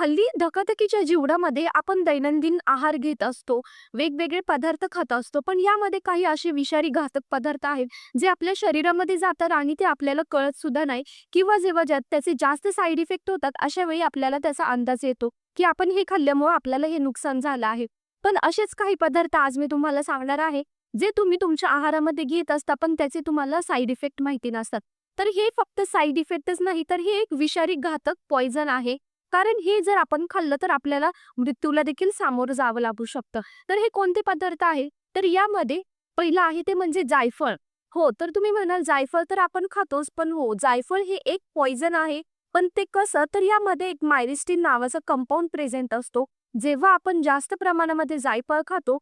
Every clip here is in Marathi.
हल्ली धकाधकीच्या जीवनामध्ये आपण दैनंदिन आहार घेत असतो, वेगवेगळे पदार्थ खात असतो. पण यामध्ये काही असे विषारी घातक पदार्थ आहेत, जे आपल्या शरीरामध्ये जातात आणि ते आपल्याला कळत सुद्धा नाही किंवा जेव्हा ज्या त्याचे जास्त साईड इफेक्ट होतात, अशा वेळी आपल्याला त्याचा अंदाज येतो, की आपण हे खाल्ल्यामुळं आपल्याला हे नुकसान झालं आहे. पण असेच काही पदार्थ आज मी तुम्हाला सांगणार आहे, जे तुम्ही तुमच्या आहारामध्ये घेत असता, पण त्याचे तुम्हाला साईड इफेक्ट माहिती नसतात. तर हे फक्त साईड इफेक्टच नाही, तर हे एक विषारी घातक पॉइझन आहे. कारण हे जर आपण खाल्लं तर आपल्याला मृत्यूला देखील सामोरं जावं लागू शकतं. तर हे कोणते पदार्थ आहे? तर यामध्ये पहिलं आहे ते म्हणजे जायफळ. हो, तर तुम्ही म्हणाल जायफळ तर आपण खातोच, पण हो, जायफळ हे एक पॉइझन आहे. पण ते कसं? तर यामध्ये एक मायरिस्टीन नावाचा कंपाऊंड प्रेझेंट असतो. जेव्हा आपण जास्त प्रमाणामध्ये जायफळ खातो,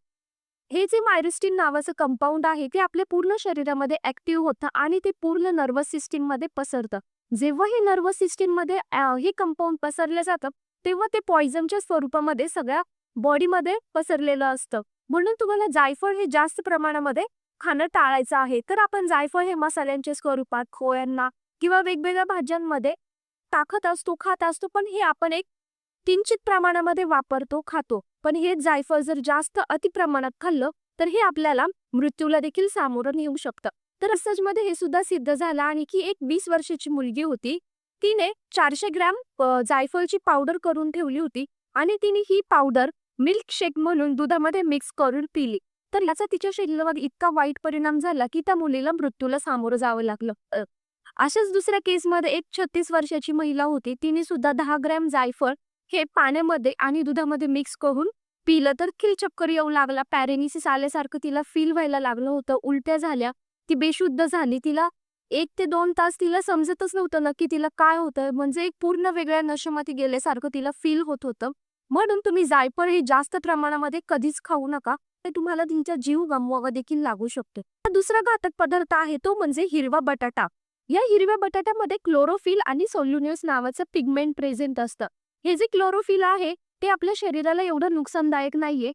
हे जे मायरिस्टीन नावाचं कंपाऊंड आहे, ते आपल्या पूर्ण शरीरामध्ये ऍक्टिव्ह होतं आणि ते पूर्ण नर्वस सिस्टीममध्ये पसरतं. जेव्हा हे नर्वस सिस्टीममध्ये हे कंपाऊंड पसरलं जातं, तेव्हा ते पॉइझनच्या स्वरूपामध्ये सगळ्या बॉडीमध्ये पसरलेलं असतं. म्हणून तुम्हाला जायफळ हे जास्त प्रमाणामध्ये खाणं टाळायचं आहे. तर आपण जायफळ हे मसाल्यांच्या स्वरूपात, खोयांना किंवा वेगवेगळ्या भाज्यांमध्ये टाकत असतो, खात असतो. पण हे आपण एक किंचित प्रमाणामध्ये वापरतो, खातो. पण हे जायफळ जर जास्त अतिप्रमाणात खाल्लं, तर हे आपल्याला मृत्यूला देखील सामोरं नेऊ शकतं. तर रिसर्चमध्ये हे सुद्धा सिद्ध झालं आणि की एक वीस वर्षाची मुलगी होती. तिने चारशे ग्रॅम जायफळची पावडर करून ठेवली होती आणि तिने ही पावडर मिल्क शेक म्हणून दुधामध्ये मिक्स करून पिली. तर याचा तिच्या शरीरावर इतका वाईट परिणाम झाला, की त्या मुलीला मृत्यूला सामोरं जावं लागलं. अशाच दुसऱ्या केसमध्ये एक 36 वर्षाची महिला होती. तिने सुद्धा दहा ग्रॅम जायफळ हे पाण्यामध्ये आणि दुधामध्ये मिक्स करून पिलं, तर खिलचक्कर चक्कर येऊ लागला. पॅरेनिसिस आल्यासारखं तिला फील व्हायला लागलं होतं. उलट्या झाल्या. ती बेशुद्ध झाली. तिला एक ते दोन तास तिला समजतच नव्हतं नक्की तिला काय होतंय. म्हणजे एक पूर्ण वेगळ्या नशेमध्ये गेल्यासारखं तिला फील होत होतं. म्हणून तुम्ही जायफळ हे जास्त प्रमाणामध्ये कधीच खाऊ नका. ते तुम्हाला तुमचा जीव गमवावा देखील लागू शकतो. दुसरा घातक पदार्थ आहे तो म्हणजे हिरवा बटाटा. या हिरव्या बटाट्यामध्ये क्लोरोफिल आणि सोल्युन्यूस नावाचं पिगमेंट प्रेझेंट असतं. हे जे क्लोरोफिल आहे, ते आपल्या शरीराला एवढं नुकसानदायक नाहीये.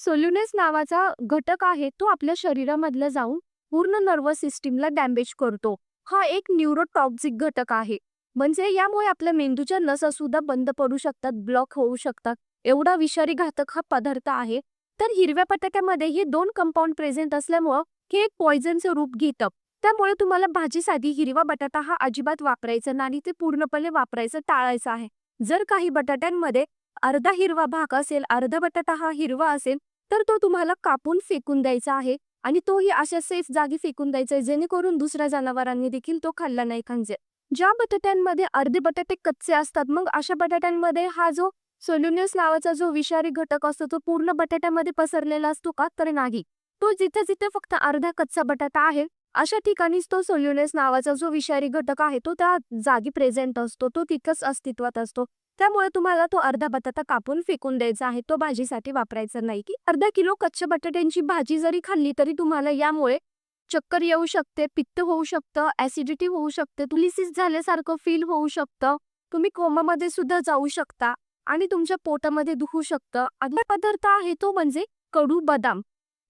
सोल्युनेस नावाचा घटक आहे, तो आपल्या शरीरामधलं जाऊन पूर्ण नर्व्हस सिस्टीमला डॅमेज करतो. हा एक न्यूरोटॉक्झिक घटक आहे. म्हणजे यामुळे आपल्या मेंदूच्या नसा सुद्धा बंद पडू शकतात, ब्लॉक होऊ शकतात. एवढा विषारी घातक हा पदार्थ आहे. तर हिरव्या पटाक्यामध्ये हे दोन कंपाऊंड प्रेझेंट असल्यामुळं हे एक पॉइझनचं रूप घेतं. त्यामुळे तुम्हाला भाजीसाठी हिरवा बटाटा हा अजिबात वापरायचा नाही. ते पूर्णपणे वापरायचं टाळायचं आहे. जर काही बटाट्यांमध्ये अर्धा हिरवा भाग असेल, अर्धा बटाटा हा हिरवा असेल, तर तो तुम्हाला कापून फेकून द्यायचा आहे आणि तोही अशा सेफ जागी फेकून द्यायचा जेणेकरून दुसऱ्या जनावरांनी देखील तो खाल्ला नाही खांजे ज्या बटाट्यांमध्ये अर्धे बटाटे कच्चे असतात, मग अशा बटाट्यांमध्ये हा जो सोल्युनियस नावाचा जो विषारी घटक असतो, तो पूर्ण बटाट्यामध्ये पसरलेला असतो का? तर नाही. तो जिथे-जिथे फक्त अर्धा कच्चा बटाटा आहे, अशा ठिकाणीच तो सोल्युनेस नावाचा जो विषारी घटक आहे, तो त्या जागी प्रेझेंट असतो. तो तिथंच अस्तित्वात असतो. त्यामुळे तुम्हाला तो अर्धा बटाटा कापून फेकून द्यायचा आहे. तो भाजीसाठी वापरायचा नाही. की अर्धा किलो कच्च्या बटाट्यांची भाजी जरी खाल्ली, तरी तुम्हाला यामुळे चक्कर येऊ शकते, पित्त होऊ शकतं, ॲसिडिटी होऊ शकते, तुलिसिस झाल्यासारखं फील होऊ शकतं. तुम्ही कोमामध्ये सुद्धा जाऊ शकता आणि तुमच्या पोटामध्ये दुखू शकतं. अजून पदार्थ आहे तो म्हणजे कडू बदाम.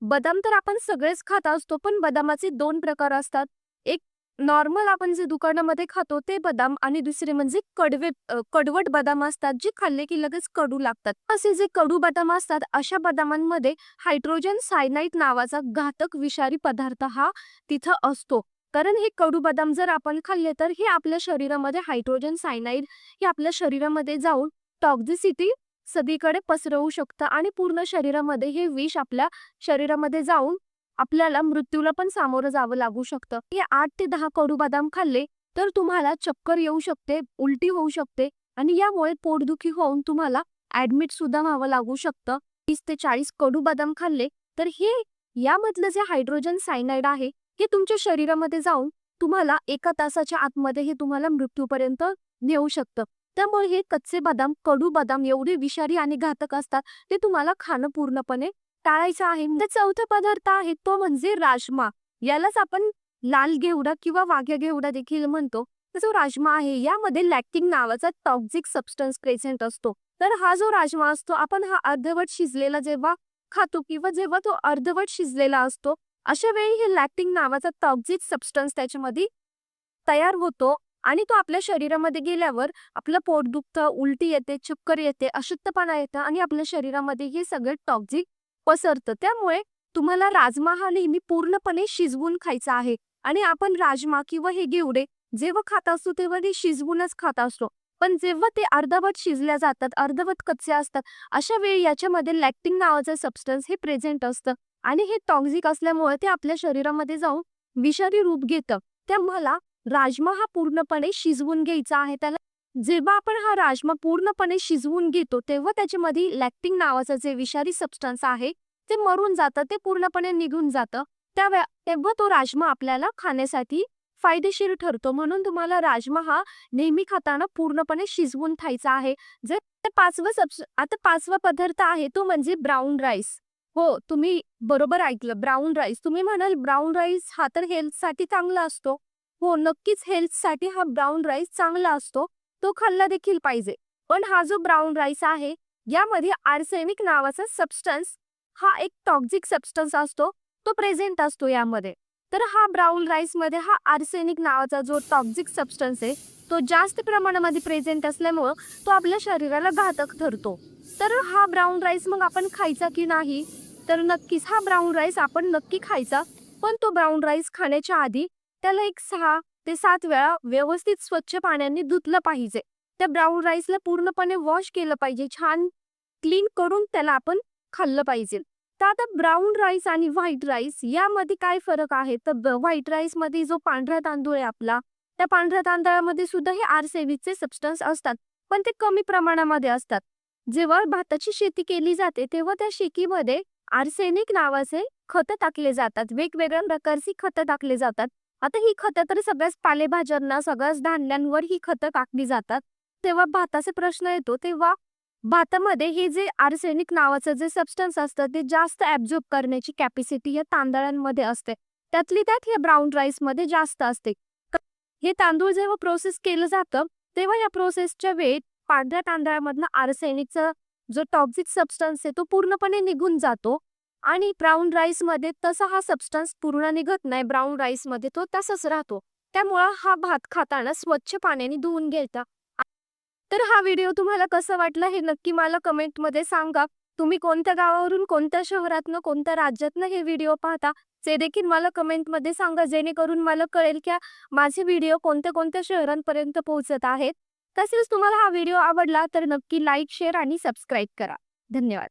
बदाम तर आपण सगळेच खात असतो, पण बदामाचे दोन प्रकार असतात. एक नॉर्मल आपण जे दुकानामध्ये खातो ते बदाम आणि दुसरे म्हणजे कडवे कडवट बदाम असतात, जे खाल्ले की लगेच कडू लागतात. असे जे कडू बदाम असतात, अशा बदामांमध्ये हायड्रोजन सायनाईट नावाचा घातक विषारी पदार्थ हा तिथं असतो. कारण हे कडू बदाम जर आपण खाल्ले, तर हे आपल्या शरीरामध्ये हायड्रोजन सायनाईड हे आपल्या शरीरामध्ये जाऊन टॉक्झिसिटी सगळीकडे पसरवू शकतं आणि पूर्ण शरीरामध्ये हे विष आपल्या शरीरामध्ये जाऊन आपल्याला मृत्यूला पण सामोरं जावं लागू शकतं. हे आठ ते दहा कडू बदाम खाल्ले, तर तुम्हाला चक्कर येऊ शकते, उलटी होऊ शकते आणि यामुळे पोटदुखी होऊन तुम्हाला ऍडमिट सुद्धा व्हावं लागू शकतं. तीस ते 40 कडू बदाम खाल्ले, तर हे यामधलं जे हायड्रोजन सायनाइड आहे, हे तुमच्या शरीरामध्ये जाऊन तुम्हाला एका तासाच्या आतमध्ये हे तुम्हाला मृत्यूपर्यंत नेऊ शकतं. त्यामुळे हे कच्चे बदाम, कडू बदाम एवढे विषारी आणि घातक असतात, ते तुम्हाला खाणं पूर्णपणे टाळायचं आहे. म्हणजे चौथा पदार्थ आहे तो म्हणजे राजमा. यालाच आपण लाल घेवडा किंवा वाघ्या घेवडा देखील म्हणतो. जो राजमा आहे, यामध्ये लॅक्टिंग नावाचा टॉक्झिक सबस्टन्स प्रेझेंट असतो. तर हा जो राजमा असतो, आपण हा अर्धवट शिजलेला जेव्हा खातो किंवा जेव्हा तो अर्धवट शिजलेला असतो, अशा वेळी हे लॅक्टिंग नावाचा टॉक्झिक सबस्टन्स त्याच्यामध्ये तयार होतो आणि तो आपल्या शरीरामध्ये गेल्यावर आपलं पोट दुखतं उलटी येते चक्कर येते अशुद्धपणा येतं आणि आपल्या शरीरामध्ये हे सगळं टॉक्झिक पसरतं. त्यामुळे तुम्हाला राजमा हा नेहमी पूर्णपणे शिजवून खायचा आहे. आणि आपण राजमा किंवा हे घेवडे जेव्हा खात असतो तेव्हा ते शिजवूनच खात असतो. पण जेव्हा ते अर्धवट शिजल्या जातात अर्धवट कच्चे असतात अशा वेळी याच्यामध्ये लॅक्टिन नावाचं सबस्टन्स हे प्रेझेंट असतं. आणि हे टॉक्झिक असल्यामुळे ते आपल्या शरीरामध्ये जाऊन विषारी रूप घेतं. त्यामुळे राजमा हा पूर्णपणे शिजवून घ्यायचा आहे. त्याला जेव्हा आपण हा राजमा पूर्णपणे शिजवून घेतो तेव्हा त्याच्यामध्ये लॅक्टिंग नावाचं जे विषारी सबस्टन्स आहे ते मरून जातं ते पूर्णपणे निघून जातं. त्या तेव्हा तो राजमा आपल्याला खाण्यासाठी फायदेशीर ठरतो. म्हणून तुम्हाला राजमा हा नेहमी खाताना पूर्णपणे शिजवून खायचा आहे. जे पाचवं सबस आता पाचवा पदार्थ आहे तो म्हणजे ब्राऊन राईस हो तुम्ही बरोबर ऐकलं. ब्राऊन राईस तुम्ही म्हणाल ब्राऊन राईस हा तर हेल्थसाठी चांगला असतो. हो नक्कीच हेल्थसाठी हा ब्राऊन राईस चांगला असतो. तो खाल्ला देखील पाहिजे. पण हा जो ब्राऊन राईस आहे यामध्ये आर्सेनिक नावाचा सबस्टन्स हा एक टॉक्झिक सबस्टन्स असतो. तो प्रेझेंट असतो यामध्ये. तर हा ब्राऊन राईसमध्ये हा आर्सेनिक नावाचा जो टॉक्झिक सबस्टन्स आहे तो जास्त प्रमाणामध्ये प्रेझेंट असल्यामुळं तो आपल्या शरीराला घातक ठरतो. तर हा ब्राऊन राईस मग आपण खायचा की नाही? तर नक्कीच हा ब्राऊन राईस आपण नक्की खायचा. पण तो ब्राऊन राईस खाण्याच्या आधी त्याला एक सहा ते सात वेळा व्यवस्थित स्वच्छ पाण्याने धुतलं पाहिजे. त्या ब्राऊन राईसला पूर्णपणे वॉश केलं पाहिजे. छान क्लीन करून त्याला आपण खाल्लं पाहिजे. तर आता ब्राऊन राईस आणि व्हाईट राईस यामध्ये काय फरक आहे? तर व्हाईट राईसमध्ये जो पांढरा तांदूळ आहे आपला त्या पांढऱ्या तांदळामध्ये सुद्धा हे आरसेविकचे सबस्टन्स असतात. पण ते कमी प्रमाणामध्ये असतात. जेव्हा भाताची शेती केली जाते तेव्हा त्या शेतीमध्ये आर्सेनिक नावाचे खतं टाकले जातात. वेगवेगळ्या प्रकारची खतं टाकले जातात. आता ही खतं तर सगळ्याच पालेभाज्यांना सगळ्याच धान्यांवर ही खतं टाकली जातात. तेव्हा भाताचे प्रश्न येतो तेव्हा भातामध्ये हे जे आर्सेनिक नावाचं जे सबस्टन्स असतं ते जास्त ऍब्झॉर्ब करण्याची कॅपॅसिटी या तांदळांमध्ये असते. त्यातली त्यात हे ब्राऊन राईसमध्ये जास्त असते. हे तांदूळ जेव्हा प्रोसेस केलं जातं तेव्हा या प्रोसेसच्या वेळेत पांढऱ्या तांदळामधला आर्सेनिकचा जो टॉक्झिक सबस्टन्स आहे तो पूर्णपणे निघून जातो. आणि ब्राऊन राईसमध्ये तसा हा सबस्टन्स पूर्ण निघत नाही. ब्राऊन राईसमध्ये तो तसाच राहतो. त्यामुळं हा भात खाताना स्वच्छ पाण्याने धुवून घ्यायचा. तर हा व्हिडिओ तुम्हाला कसं वाटला हे नक्की मला कमेंटमध्ये सांगा. तुम्ही कोणत्या गावावरून कोणत्या शहरातनं कोणत्या राज्यातनं हे व्हिडिओ पाहता ते देखील मला कमेंटमध्ये सांगा. जेणेकरून मला कळेल की माझे व्हिडिओ कोणत्या कोणत्या शहरांपर्यंत पोहोचत आहेत. तसेच तुम्हाला हा व्हिडिओ आवडला तर नक्की लाईक शेअर आणि सबस्क्राईब करा. धन्यवाद.